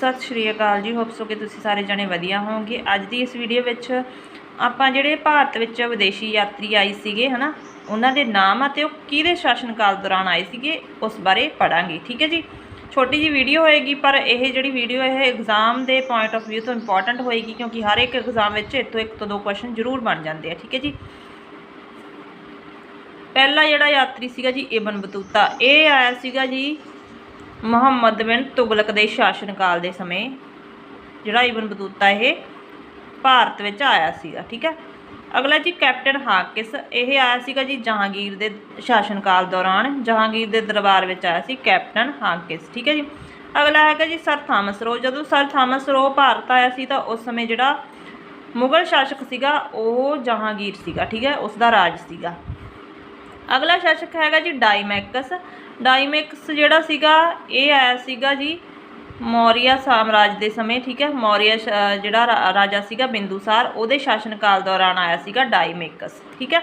ਸਤਿ ਸ਼੍ਰੀ ਅਕਾਲ ਜੀ ਹੋਪਸ ਸੋ ਕਿ ਤੁਸੀਂ ਸਾਰੇ ਜਣੇ ਵਧੀਆ ਹੋਵੋਗੇ। ਅੱਜ ਦੀ ਇਸ ਵੀਡੀਓ ਵਿੱਚ ਆਪਾਂ ਜਿਹੜੇ ਭਾਰਤ ਵਿੱਚ ਵਿਦੇਸ਼ੀ ਯਾਤਰੀ ਆਏ ਸੀਗੇ, ਹਨਾ, ਉਹਨਾਂ ਦੇ ਨਾਮ ਅਤੇ ਉਹ ਕਿਹਦੇ ਸ਼ਾਸਨ ਕਾਲ ਦੌਰਾਨ ਆਏ ਸੀਗੇ, ਉਸ ਬਾਰੇ ਪੜਾਂਗੇ ਠੀਕ ਹੈ ਜੀ? ਛੋਟੀ ਜੀ ਵੀਡੀਓ ਹੋਏਗੀ, ਪਰ ਇਹ ਜਿਹੜੀ ਵੀਡੀਓ ਇਹ ਐਗਜ਼ਾਮ ਦੇ ਪੁਆਇੰਟ ਆਫ View ਤੋਂ ਇੰਪੋਰਟੈਂਟ ਹੋਏਗੀ, ਕਿਉਂਕਿ ਹਰ ਇੱਕ ਐਗਜ਼ਾਮ ਵਿੱਚ ਇੱਥੋਂ ਇੱਕ ਤੋਂ ਦੋ ਕੁਐਸਚਨ ਜ਼ਰੂਰ ਬਣ ਜਾਂਦੇ ਆ, ਠੀਕ ਹੈ ਜੀ? ਪਹਿਲਾ ਜਿਹੜਾ ਯਾਤਰੀ ਸੀਗਾ ਜੀ ਇਬਨ ਬਤੂਤਾ। ਇਹ ਆਇਆ ਸੀਗਾ ਜੀ ਮੁਹੰਮਦ ਬਿਨ ਤੁਗਲਕ ਦੇ ਸ਼ਾਸਨ ਕਾਲ ਦੇ ਸਮੇਂ ਜਿਹੜਾ ਇਬਨ ਬਤੂਤਾ ਇਹ ਭਾਰਤ ਵਿੱਚ ਆਇਆ ਸੀਗਾ, ਠੀਕ ਹੈ? ਅਗਲਾ ਜੀ, ਕੈਪਟਨ ਹਾਕਿਸ, ਇਹ ਆਇਆ ਸੀਗਾ ਜੀ ਜਹਾਂਗੀਰ ਦੇ ਸ਼ਾਸਨ ਕਾਲ ਦੌਰਾਨ, ਜਹਾਂਗੀਰ ਦੇ ਦਰਬਾਰ ਵਿੱਚ ਆਇਆ ਸੀ ਕੈਪਟਨ ਹਾਕਿਸ, ਠੀਕ ਹੈ ਜੀ? ਅਗਲਾ ਹੈਗਾ ਜੀ ਸਰ ਥਾਮਸ ਰੋ, ਜਦੋਂ ਸਰ ਥਾਮਸ ਰੋ ਭਾਰਤ ਆਇਆ ਸੀ ਤਾਂ ਉਸ ਸਮੇਂ ਜਿਹੜਾ ਮੁਗਲ ਸ਼ਾਸਕ ਸੀਗਾ ਉਹ ਜਹਾਂਗੀਰ ਸੀਗਾ, ਠੀਕ ਹੈ? ਉਸ ਦਾ ਰਾਜ ਸੀਗਾ। ਅਗਲਾ ਸ਼ਾਸਕ ਹੈਗਾ ਜੀ ਡਾਈਮੈਕਸ ਡਾਈਮੈਕਸ ਜਿਹੜਾ ਸੀਗਾ, ਇਹ ਆਇਆ ਸੀਗਾ ਜੀ ਮੌਰੀਆ ਸਾਮਰਾਜ ਦੇ ਸਮੇਂ, ਠੀਕ ਹੈ? ਮੌਰੀਆ ਸ਼- ਜਿਹੜਾ ਰਾ- ਰਾਜਾ ਸੀਗਾ ਬਿੰਦੂਸਾਰ, ਉਹਦੇ ਸ਼ਾਸਨ ਕਾਲ ਦੌਰਾਨ ਆਇਆ ਸੀਗਾ ਡਾਈਮੈਕਸ ਠੀਕ ਹੈ?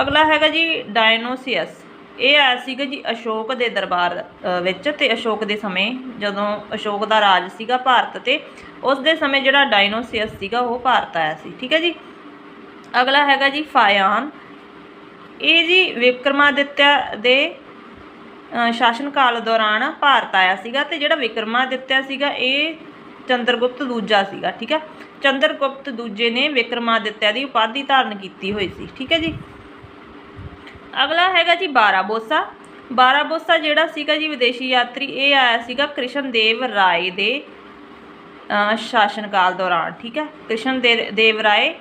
ਅਗਲਾ ਹੈਗਾ ਜੀ ਡਾਇਨੋਸੀਅਸ। ਇਹ ਆਇਆ ਸੀਗਾ ਜੀ ਅਸ਼ੋਕ ਦੇ ਦਰਬਾਰ ਵਿੱਚ ਤੇ ਅਸ਼ੋਕ ਦੇ ਸਮੇਂ, ਜਦੋਂ ਅਸ਼ੋਕ ਦਾ ਰਾਜ ਸੀਗਾ ਭਾਰਤ ਤੇ, ਉਸ ਦੇ ਸਮੇਂ ਜਿਹੜਾ ਡਾਇਨੋਸੀਅਸ ਸੀਗਾ, ਉਹ ਭਾਰਤ ਆਇਆ ਸੀ, ਠੀਕ ਹੈ ਜੀ? ਅਗਲਾ ਹੈਗਾ ਜੀ ਫਾਇਆਨ। ਇਹ ਜੀ ਵਿਕਰਮਾਦਿੱਤਿਆ ਦੇ ਸ਼ਾਸਨ ਕਾਲ ਦੌਰਾਨ ਭਾਰਤ ਆਇਆ ਸੀਗਾ ਤੇ ਜਿਹੜਾ ਵਿਕਰਮਾਦਿੱਤਿਆ ਸੀਗਾ ਇਹ ਚੰਦਰਗੁਪਤ ਦੂਜਾ ਸੀਗਾ ਠੀਕ ਹੈ? ਚੰਦਰਗੁਪਤ ਦੂਜੇ ਨੇ ਵਿਕਰਮਾਦਿੱਤਿਆ ਦੀ ਉਪਾਧੀ ਧਾਰਨ ਕੀਤੀ ਹੋਈ ਸੀ ਠੀਕ ਹੈ ਜੀ? ਅਗਲਾ ਹੈਗਾ ਜੀ ਬਾਰਾਬੋਸਾ। ਬਾਰਾਬੋਸਾ ਜਿਹੜਾ ਸੀਗਾ ਜੀ ਵਿਦੇਸ਼ੀ ਯਾਤਰੀ ਇਹ ਆਇਆ ਸੀਗਾ ਕ੍ਰਿਸ਼ਨ ਦੇਵ ਰਾਏ ਦੇ ਅ, ਸ਼ਾਸਨ ਕਾਲ ਦੌਰਾਨ ਠੀਕ ਹੈ? ਕ੍ਰਿਸ਼ਨ ਦੇ- ਦੇਵ ਰਾਏ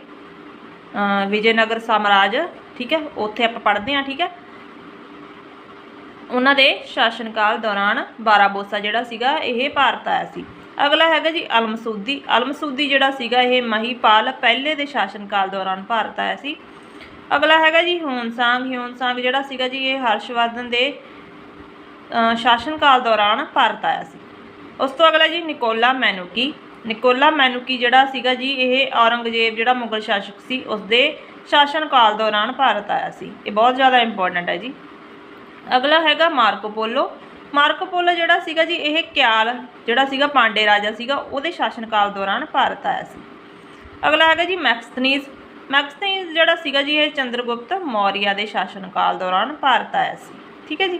ਵਿਜੇਨਗਰ ਸਾਮਰਾਜ ਠੀਕ ਹੈ? ਉੱਥੇ ਆਪਾਂ ਪੜ੍ਹਦੇ ਹਾਂ ਠੀਕ ਹੈ? ਉਹਨਾਂ ਦੇ ਸ਼ਾਸਨ ਕਾਲ ਦੌਰਾਨ ਬਾਰਾਬੋਸਾ ਜਿਹੜਾ ਸੀਗਾ ਇਹ ਭਾਰਤ ਆਇਆ ਸੀ। ਅਗਲਾ ਹੈਗਾ ਜੀ ਅਲਮਸੂਦੀ। ਅਲਮਸੂਦੀ ਜਿਹੜਾ ਸੀਗਾ ਇਹ ਮਹੀਪਾਲ ਪਹਿਲੇ ਦੇ ਸ਼ਾਸਨ ਕਾਲ ਦੌਰਾਨ ਭਾਰਤ ਆਇਆ ਸੀ। ਅਗਲਾ ਹੈਗਾ ਜੀ ਹਿਊਨਸਾਂਗ ਹਿਊਨਸਾਂਗ ਜਿਹੜਾ ਸੀਗਾ ਜੀ ਇਹ ਹਰਸ਼ਵਰਧਨ ਦੇ ਅ, ਸ਼ਾਸਨ ਕਾਲ ਦੌਰਾਨ ਭਾਰਤ ਆਇਆ ਸੀ। ਉਸ ਤੋਂ ਅਗਲਾ ਜੀ ਨਿਕੋਲਾ ਮੈਨੂਕੀ। ਨਿਕੋਲਾ ਮੈਨੂਕੀ ਜਿਹੜਾ ਸੀਗਾ ਜੀ ਇਹ ਔਰੰਗਜ਼ੇਬ ਜਿਹੜਾ ਮੁਗਲ ਸ਼ਾਸਕ ਸੀ ਉਸ ਦੇ ਸ਼ਾਸਨ ਕਾਲ ਦੌਰਾਨ ਭਾਰਤ ਆਇਆ ਸੀ। ਇਹ ਬਹੁਤ ਜ਼ਿਆਦਾ ਇੰਪੋਰਟੈਂਟ ਹੈ ਜੀ। ਅਗਲਾ ਹੈਗਾ ਮਾਰਕੋ ਪੋਲੋ। ਮਾਰਕੋ ਪੋਲੋ ਜਿਹੜਾ ਸੀਗਾ ਜੀ, ਇਹ ਕਿਆਲ ਜਿਹੜਾ ਸੀਗਾ ਪਾਂਡੇ ਰਾਜਾ ਸੀਗਾ, ਉਹਦੇ ਸ਼ਾਸਨ ਕਾਲ ਦੌਰਾਨ ਭਾਰਤ ਆਇਆ ਸੀ। ਅਗਲਾ ਹੈਗਾ ਜੀ ਮੈਕਸਥਨੀਜ਼ ਮੈਕਸਥਨੀਜ਼ ਜਿਹੜਾ ਸੀਗਾ ਜੀ, ਇਹ ਚੰਦਰਗੁਪਤ ਮੌਰੀਆ ਦੇ ਸ਼ਾਸਨ ਕਾਲ ਦੌਰਾਨ ਭਾਰਤ ਆਇਆ ਸੀ। ਠੀਕ ਹੈ ਜੀ?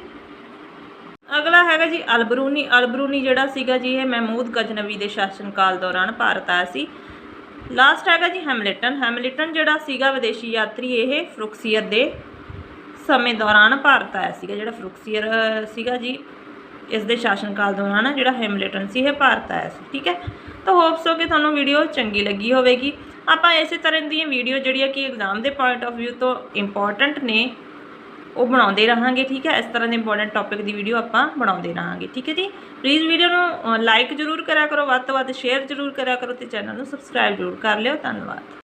ਅਗਲਾ ਹੈਗਾ ਜੀ ਅਲਬਰੂਨੀ। ਅਲਬਰੂਨੀ ਜਿਹੜਾ ਸੀਗਾ ਜੀ, ਇਹ ਮਹਿਮੂਦ ਗਜਨਵੀ ਦੇ ਸ਼ਾਸਨ ਕਾਲ ਦੌਰਾਨ ਭਾਰਤ ਆਇਆ ਸੀ। ਲਾਸਟ ਹੈਗਾ ਜੀ ਹੈਮਿਲਟਨ। ਹੈਮਿਲਟਨ ਜਿਹੜਾ ਸੀਗਾ ਵਿਦੇਸ਼ੀ ਯਾਤਰੀ, ਇਹ ਫਰੁਕਸੀਅਰ ਦੇ ਸਮੇਂ ਦੌਰਾਨ ਭਾਰਤ ਆਇਆ ਸੀਗਾ, ਜਿਹੜਾ ਫਰੁਕਸੀਅਰ ਸੀਗਾ ਜੀ। ਇਸ ਦੇ ਸ਼ਾਸਨ ਕਾਲ ਦੌਰਾਨ ਜਿਹੜਾ ਹੈਮਿਲਟਨ ਸੀ, ਇਹ ਭਾਰਤ ਆਇਆ ਸੀ, ਠੀਕ ਹੈ? ਤਾਂ ਹੋਪਸ ਹੋ ਕਿ ਤੁਹਾਨੂੰ ਵੀਡੀਓ ਚੰਗੀ ਲੱਗੀ ਹੋਵੇਗੀ। ਆਪਾਂ ਇਸੇ ਤਰ੍ਹਾਂ ਦੀਆਂ ਵੀਡੀਓ ਜਿਹੜੀਆਂ ਕਿ ਐਗਜ਼ਾਮ ਦੇ ਪੁਆਇੰਟ ਆਫ View ਤੋਂ ਇੰਪੋਰਟੈਂਟ ਨੇ, ਉਹ ਬਣਾਉਂਦੇ ਰਹਾਂਗੇ, ਠੀਕ ਹੈ? ਇਸ ਤਰ੍ਹਾਂ ਦੇ ਇੰਪੋਰਟੈਂਟ ਟੌਪਿਕ ਦੀ ਵੀਡੀਓ ਆਪਾਂ ਬਣਾਉਂਦੇ ਰਹਾਂਗੇ, ਠੀਕ ਹੈ ਜੀ? ਪਲੀਜ਼ ਵੀਡੀਓ ਨੂੰ ਲਾਈਕ ਜ਼ਰੂਰ ਕਰਿਆ ਕਰੋ, ਵੱਧ ਤੋਂ ਵੱਧ ਸ਼ੇਅਰ ਜ਼ਰੂਰ ਕਰਿਆ ਕਰੋ ਤੇ ਚੈਨਲ ਨੂੰ ਸਬਸਕ੍ਰਾਈਬ ਜ਼ਰੂਰ ਕਰ ਲਿਓ। ਧੰਨਵਾਦ।